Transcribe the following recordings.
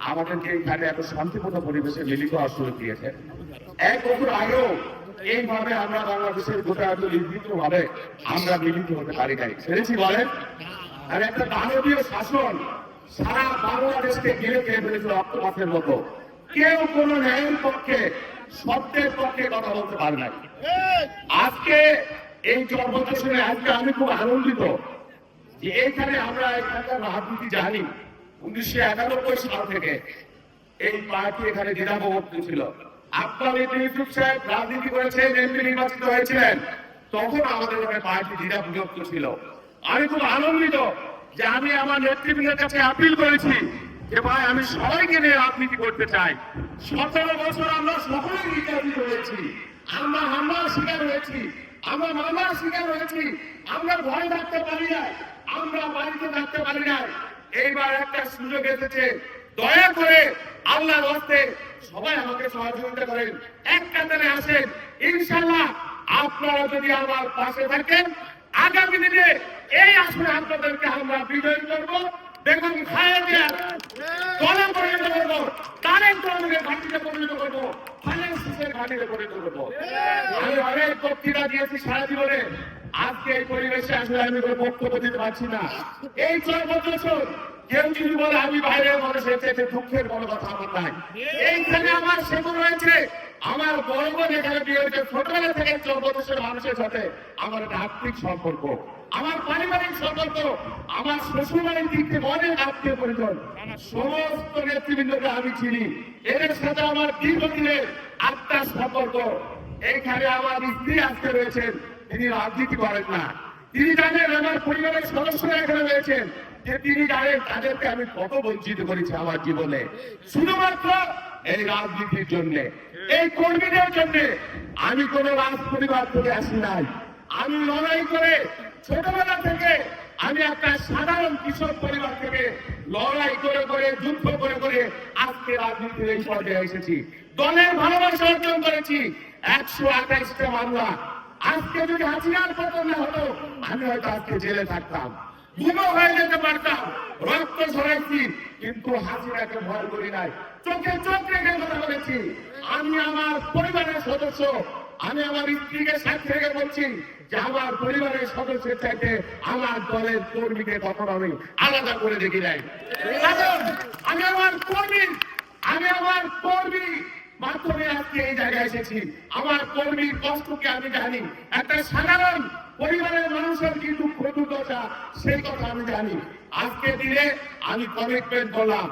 আমাদেরকে এত শান্তিপূর্ণ পরিবেশে মিলিত সুযোগ দিয়েছে এক বছর আগেও এইভাবে আমরা বাংলাদেশের গোটা এত নির্দিষ্ট ভাবে আমরা মিলিত হতে পারি নাই। সেরেছি বলেন? আর একটা দানবীয় শাসন সারা বাংলাদেশকে ঘিরে খেয়ে ফেলেছিল অক্টোপাসের মতো। কেউ কোন ন্যায়ের পক্ষে, সত্যের পক্ষে কথা বলতে পারে নাই। আজকে এই জন্মটা শুনে আজকে আমি খুব আনন্দিত যে এইখানে আমরা এখানকার রাজনীতি জানি। উনিশশো একানব্বই সাল থেকে এই পার্টি এখানে দ্বিধাবর্তী ছিল। আপনার ইউসুফ সাহেব রাজনীতি করেছেন, এমপি নির্বাচিত হয়েছিলেন। তখন আমাদের পার্টি দ্বিধাবিভক্ত ছিল। আমি খুব আনন্দিত যে আমি আমার নেতৃবৃন্দের কাছে আপিল করেছি যে ভাই, আমি সবাইকে নিয়ে রাজনীতি করতে চাই। সতেরো বছর আমরা সকলেই নির্যাতিত হয়েছি আমরা হামলার শিকার হয়েছি। আমরা মামলার শিকার হয়েছি। আমরা ভয় থাকতে পারি না আমরা বাড়িতে থাকতে পারি না এইবার একটা সুযোগ এসেছে। দয়া করে আল্লাহ হস্তে সবাই আমাকে সহযোগিতা করেন। এক কাতারে আসেন। ইনশাল্লাহ আপনারা যদি আমার পাশে থাকেন আগামী দিনে এই আসনে আপনাদেরকে আমরা বিজয়ী করব। দেখুন খায় দিয়া দলে পরিণত করব, তারেক তরুণের ঘাটিতে পরিণত করব ফাইন্যান্সের ঘাটিতে পরিণত আমি অনেক বক্তৃতা দিয়েছি সারা জীবনে। আজকে এই পরিবেশে আসলে আমি বক্তব্য দিতে পারছি না। এই ছয় বছর কেউ যদি বলে আমি বাইরের মানুষ এতে দুঃখের কথা আমার নাই। এইখানে আমার আমার বড় এখানে বিয়ে হয়েছে। থেকে চৌদ্দশের মানুষের সাথে আমার একটা সম্পর্ক। আমার পারিবারিক সম্পর্ক, আমার শ্বশুরবাড়ির দিক থেকে অনেক আত্মীয় পরিজন। সমস্ত নেতৃবৃন্দকে আমি চিনি। এদের সাথে আমার দীর্ঘদিনের আত্মার সম্পর্ক। এইখানে আমার স্ত্রী আজকে রয়েছেন। তিনি রাজনীতি করেন না। তিনি জানেন আমার পরিবারের সদস্যরা এখানে রয়েছেন। যে তিনি জানেন তাদেরকে আমি কত বঞ্চিত করেছি আমার জীবনে। শুধুমাত্র এই রাজনীতির জন্য, এই কর্মীদের জন্য আমি কোন রাজ পরিবার থেকে আসি নাই। আমি লড়াই করে ছোটবেলা থেকে আমি একটা সাধারণ কৃষক পরিবার থেকে লড়াই করে করে, যুদ্ধ করে করে আজকে রাজনীতির এই পর্যায়ে এসেছি। দলের ভালোবাসা অর্জন করেছি একশো আঠাইশটা মামলা। আজকে যদি হাসিনার পতন না হতো, আমি হয়তো আজকে জেলে থাকতাম। গুলো হয়ে যেতে পারতাম রক্ত ঝরাইছি কিন্তু হাসিনাকে ভয় করি নাই। চোখে চোখ রেখে কথা বলেছি। আমি আমার পরিবারের সদস্য, আমি আমার স্ত্রীকে সাথে রেখে বলছি যে আমার পরিবারের সদস্যের চাইতে আমার দলের কর্মীকে কখনো আমি আলাদা করে দেখি নাই। আমি আমার কর্মী, আমি আমার কর্মী। মাধ্যমে আজকে এই জায়গায় এসেছি। আমার কর্মীর কষ্টকে আমি জানি। একটা সাধারণ পরিবারের মানুষের কি দুঃখ দুর্দশা সেই কথা আমি জানি। আজকে দিনে আমি কমিটমেন্ট করলাম।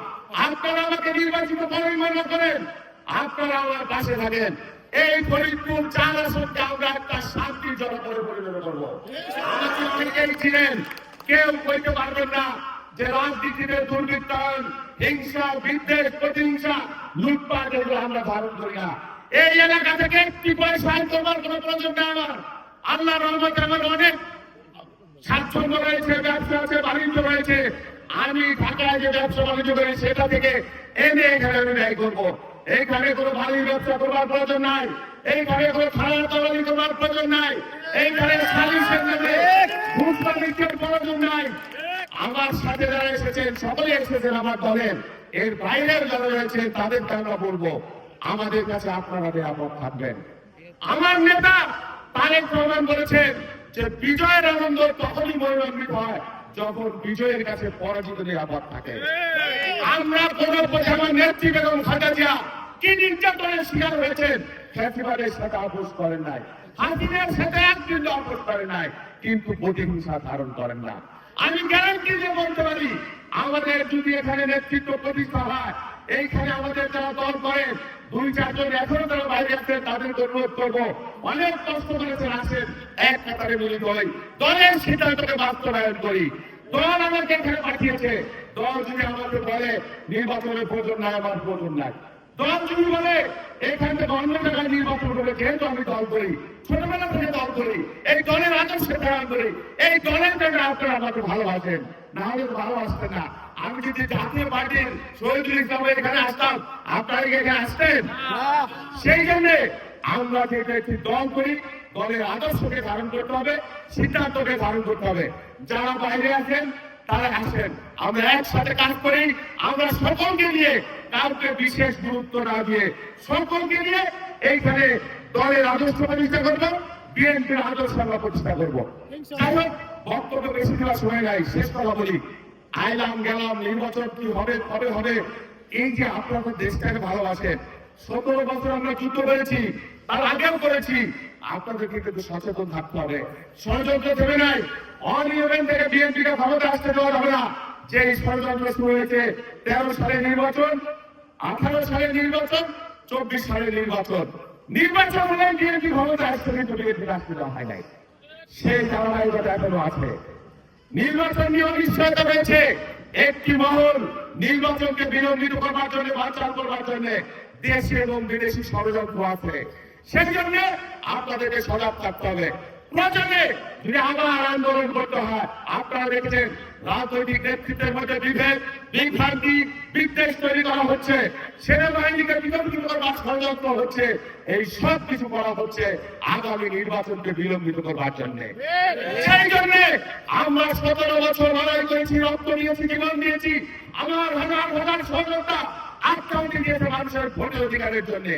আপনারা আমাকে নির্বাচিত করেন মনে করেন? আপনারা আমার পাশে থাকেন। এই ফরিদপুর চার আসনকে আমরা একটা শান্তির জনপদে পরিণত করব। আমাকে অনেকেই ছিলেন। কেউ কইতে পারবেন না যে রাজনীতিতে দুর্বৃত্তায়ন হিংসা, বিদ্বেষ, প্রতিহিংসা, লুটপাট এগুলো আমরা ধারণ করি না। এই এলাকা থেকে একটি পয়সা করবার কোনো প্রয়োজন নেই আমার। আল্লাহ রহমতে আমার অনেক স্বাচ্ছন্দ্য রয়েছে, ব্যবসা আছে, বাণিজ্য রয়েছে। আমি ঢাকায় যে ব্যবসা বাণিজ্য করি, সেটা থেকে এনে এখানে আমি ব্যয় করব। এইখানে কোনো বাড়ির ব্যবসা করবার প্রয়োজন নাই। এইখানে কোনো খারাপ তলালি করবার প্রয়োজন নাই। এইখানে সালিশের বাণিজ্যের প্রয়োজন নাই। আমার সাথে যারা এসেছেন, সকলে এসেছেন আমার দলের এর বাইরের যারা রয়েছে তাদেরকে আমরা বলব, আমাদের কাছে আপনারা নিরাপদ থাকবেন। আমার নেতা তারেক রহমান বলেছেন যে, বিজয়ের আনন্দ তখনই মনোরঞ্জিত হয় যখন বিজয়ের কাছে পরাজিত নিরাপদ থাকে। আমরা কোন আমার নেত্রী বেগম খাজা জিয়া কি নির্যাতনের শিকার হয়েছেন ফ্যাসিবাদের সাথে আপোষ করেন নাই। হাসিনের সাথে একদিন আপোষ করেন নাই, কিন্তু প্রতিহিংসা ধারণ করেন না। আমি গ্যারান্টি দিয়ে বলতে পারি, আমাদের যদি এখানে নেতৃত্ব প্রতিষ্ঠা হয়, এইখানে আমাদের যারা দল করে, দুই, চারজন এখনও তারা বাইরে আছে, তাদেরকে অনুরোধ করব, অনেক কষ্ট করেছেন আসেন, এক কাতারে মিলিত হই দলের সিদ্ধান্তকে বাস্তবায়ন করি। দল আমাকে এখানে পাঠিয়েছে। দল যদি আমাকে বলে, নির্বাচনের প্রয়োজন নাই, আমার প্রয়োজন নাই। দল যদি বলে এখান থেকে অন্য জায়গায় নির্বাচন করবে যেহেতু আমি দল করি ছোটবেলা থেকে দল করি এই দলের আদর্শে ধারণ করি এই দলের জন্য আপনারা আমাকে ভালোবাসেন। না হলে ভালোবাসতেন না। আমি যদি জাতীয় পার্টির শহীদুল ইসলাম এখানে আসতাম আপনারা এখানে আসতেন? সেই জন্য আমরা যেটা একটি দল করি দলের আদর্শকে ধারণ করতে হবে সিদ্ধান্তকে ধারণ করতে হবে। যারা বাইরে আছেন তারা আমরা একসাথে কাজ করি, আমরা সকলকে নিয়ে কাউকে বিশেষ গুরুত্ব না দিয়ে সকলকে নিয়ে এইখানে দলের আদর্শ প্রতিষ্ঠা করব, বিএনপির আদর্শ আমরা প্রতিষ্ঠা করব। বক্তব্য বেশি সময় নাই, শেষ কথা বলি। আইলাম গেলাম, নির্বাচন কি হবে, কবে হবে, এই যে আপনারা দেশটাকে ভালোবাসেন, সতেরো বছর আমরা যুদ্ধ করেছি, তার আগেও করেছি আপনাদেরকে কিন্তু সচেতন থাকতে হবে। ষড়যন্ত্র নাই। থেকে বিএনপিকে আসতে দেওয়া না। যে ষড়যন্ত্র শুরু হয়েছে, তেরো সালে নির্বাচন, আঠারো সালে নির্বাচন, চব্বিশ সালে নির্বাচন। নির্বাচন হলে বিএনপি আসতে কিন্তু বিএনপি আসতে দেওয়া হয় নাই। সেই ধারাবাহিকতা এখনও আছে। নির্বাচন নিয়ে অনিশ্চয়তা রয়েছে। একটি মহল নির্বাচনকে বিলম্বিত করবার জন্য বাঞ্চাল করবার জন্য দেশি এবং বিদেশি ষড়যন্ত্র আছে। সেই জন্য আপনাদেরকে সজাগ থাকতে হবে। প্রয়োজনে যদি আন্দোলন করতে হয়, আপনারা দেখেছেন রাজনৈতিক নেতৃত্বের মধ্যে বিভেদ, বিভ্রান্তি, বিদ্বেষ তৈরি করা হচ্ছে। সেনাবাহিনীকে বিতর্কিত করবার ষড়যন্ত্র হচ্ছে। এই সব কিছু করা হচ্ছে আগামী নির্বাচনকে বিলম্বিত করবার জন্য। সেই জন্য আমরা সতেরো বছর লড়াই করেছি, রক্ত দিয়েছি, জীবন দিয়েছি। আমার হাজার হাজার সহযোগিতা মানুষের অধিকারের জন্য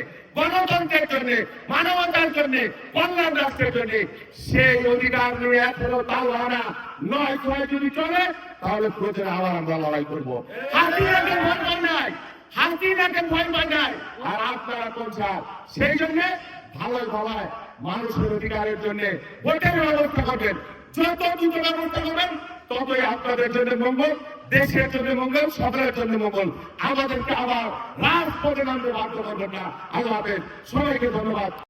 সেই ভালোই মানুষের অধিকারের জন্য ভোটের ব্যবস্থা করবেন। যত দ্রুত ব্যবস্থা করবেন, ততই আপনাদের জন্য মঙ্গল। দেশের জন্য মঙ্গল সকলের জন্য মঙ্গল আমাদেরকে আবার রাজপথে নামতে বাধ্য করবেন না হাফেজ। সবাইকে ধন্যবাদ